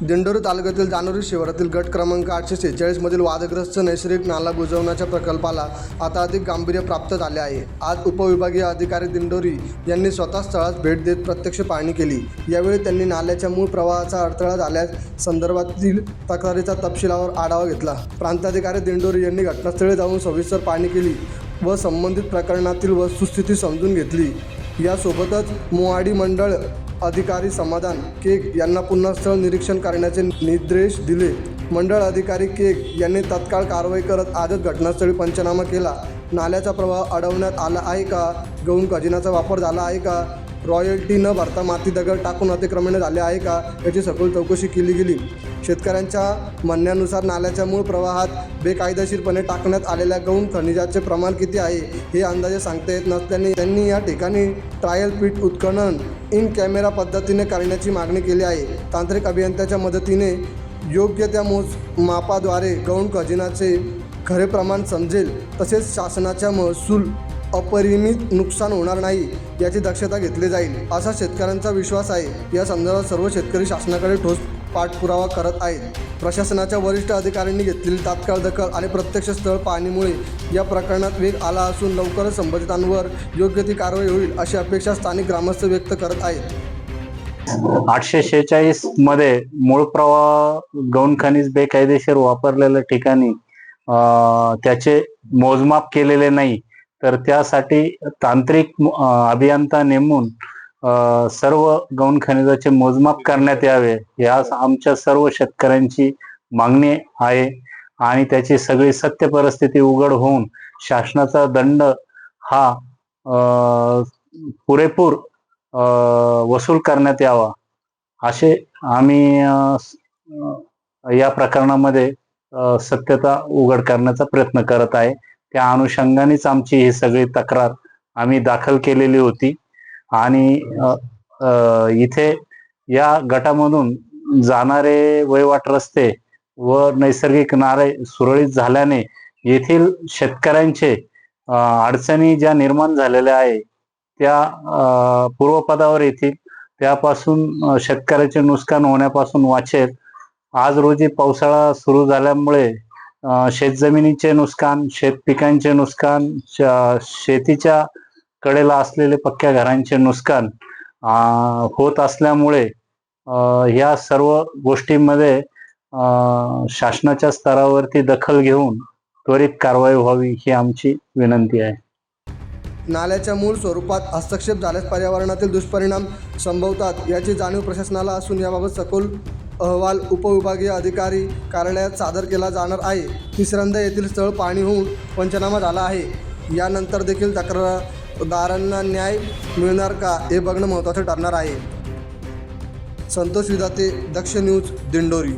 दिंडोरी तालुक्यातील जानोरी शिवारातील गट क्रमांक आठशे सेहेचाळीसमधील वादग्रस्त नैसर्गिक नाला बुजवण्याच्या प्रकल्पाला आता अधिक गांभीर्य प्राप्त झाले आहे. आज उपविभागीय अधिकारी दिंडोरी यांनी स्वतः स्थळास भेट देत प्रत्यक्ष पाहणी केली. यावेळी त्यांनी नाल्याच्या मूळ प्रवाहाचा अडथळा झाल्यास संदर्भातील तक्रारीचा तपशिलावर आढावा घेतला. प्रांताधिकारी दिंडोरी यांनी घटनास्थळी जाऊन सविस्तर पाहणी केली व संबंधित प्रकरणातील वस्तुस्थिती समजून घेतली. यासोबतच मोहाडी मंडळ अधिकारी समाधान केक यांना पुन्हा स्थळ निरीक्षण करण्याचे निर्देश दिले. मंडळ अधिकारी केक यांनी तत्काळ कारवाई करत आजच घटनास्थळी पंचनामा केला. नाल्याचा प्रवाह अडवण्यात आला आहे का? गौण खजिनाचा वापर झाला आहे का? रॉयल्टी न भरता माती दगड टाकून अतिक्रमण झाले आहे का याची सखोल चौकशी केली गेली. शेतकऱ्यांच्या म्हणण्यानुसार नाल्याच्या मूळ प्रवाहात बेकायदेशीरपणे टाकण्यात आलेल्या गौण खनिजाचे प्रमाण किती आहे हे अंदाजे सांगता येत नसल्याने त्यांनी या ठिकाणी ट्रायल पीठ उत्खनन इन कॅमेरा पद्धतीने करण्याची मागणी केली आहे. तांत्रिक अभियंत्याच्या मदतीने योग्य त्या मोज मापाद्वारे गौण खजिनाचे खरे प्रमाण समजेल तसेच शासनाच्या महसूल अपरिमित नुकसान होणार नाही याची दक्षता घेतली जाईल असा शेतकऱ्यांचा विश्वास आहे. या संदर्भात सर्व शेतकरी शासनाकडे ठोस पाठपुरावा करत आहेत. प्रशासनाच्या वरिष्ठ अधिकाऱ्यांनी घेतलेली तात्काळ दखल आणि प्रत्यक्ष स्थळ पाहणीमुळे या प्रकरणात वेग आला असून लवकरच संबंधितांवर योग्य ती कारवाई होईल अशी अपेक्षा स्थानिक ग्रामस्थ व्यक्त करत आहेत. आठशे शेहेचाळीसमध्ये मूळ प्रवाह गौण खनिज बेकायदेशीर वापरलेल्या ठिकाणी त्याचे मोजमाप केलेले नाही. तर त्यासाठी तांत्रिक अभियंता नेमून सर्व गौण खनिजाचे मोजमाप करण्यात यावे या आमच्या सर्व शेतकऱ्यांची मागणी आहे. आणि त्याची सगळी सत्य परिस्थिती उघड होऊन शासनाचा दंड हा पुरेपूर वसूल करण्यात यावा. असे आम्ही या प्रकरणामध्ये सत्यता उघड करण्याचा प्रयत्न करत आहे. त्या अनुषंगानेच आमची ही सगळी तक्रार आम्ही दाखल केलेली होती. आणि इथे या गटामधून जाणारे वहिवाट रस्ते व नैसर्गिक नारे सुरळीत झाल्याने येथील शेतकऱ्यांचे अडचणी ज्या निर्माण झालेल्या आहे त्या पूर्वपदावर येतील. त्यापासून शेतकऱ्याचे नुकसान होण्यापासून वाचेल. आज रोजी पावसाळा सुरू झाल्यामुळे शेतजमिनीचे नुकसान शेत पिकांचे नुकसान शेतीच्या कडेला असलेले पक्क्या घरांचे नुकसान होत असल्यामुळे ह्या सर्व गोष्टींमध्ये शासनाच्या स्तरावरती दखल घेऊन त्वरित कारवाई व्हावी ही आमची विनंती आहे. नाल्याच्या मूळ स्वरूपात हस्तक्षेप झाल्यास पर्यावरणातील दुष्परिणाम संभवतात याची जाणीव प्रशासनाला असून याबाबत सखोल अहवाल उपविभागीय अधिकारी कार्यालयात सादर केला जाणार आहे. तिसऱ्यांदा येथील स्थळ पाणी होऊन पंचनामा झाला आहे. यानंतर देखील तक्रारदारांना न्याय मिळणार का हे बघणं महत्त्वाचं ठरणार आहे. संतोष विदाते दक्ष न्यूज दिंडोरी.